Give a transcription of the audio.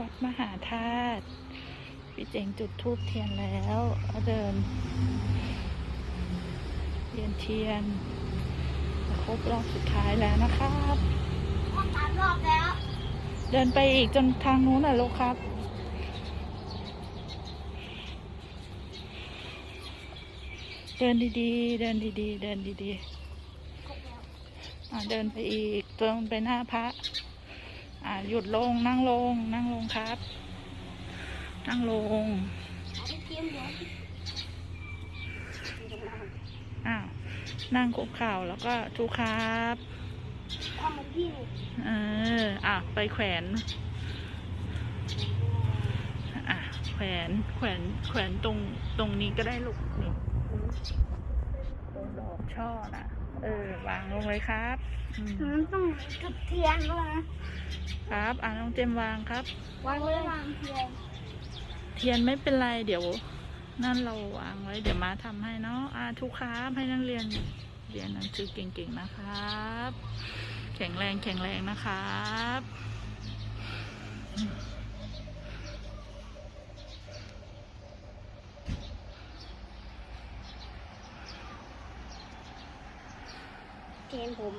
วัดมหาธาตุพี่เจงจุดทูบเทียนแล้วก็เดินเรียนเทียนจะครบรอบสุดท้ายแล้วนะครับครบสามรอบแล้ว เดินไปอีกจนทางนู้นน่ะลูกครับเดินดีๆ เดินดีๆ เดินดีครบแล้วๆอ่าเดินไปอีกตรงไปหน้าพระ อ่าหยุดลงนั่งลง นั่งลงครับ นั่งลงอันนี้เตรียมเดี๋ยวเดี๋ยวเราอ้าวนั่งคุกเข่าแล้วก็ทุกครับทำเหมือนพี่นี่เอออะไปแขวนอะแขวนแขวนแขวนตรงตรงนี้ก็ได้ลูกนี่ตรงดอก ช่อนะเออ วางลงเลยครับอืมมันต้องจุดเทียนด้วยนะ ครับ อะน้องเจมส์วางครับ วางเลยวางเทียนเทียนไม่เป็นไรเดี๋ยว นั่นเราวางไว้เดี๋ยวมาทำให้เนาะอะทุกครับให้นักเรียนเรียนหนังสือเก่งๆนะครับ แข็งแรงแข็งแรงนะครับ เทียนผม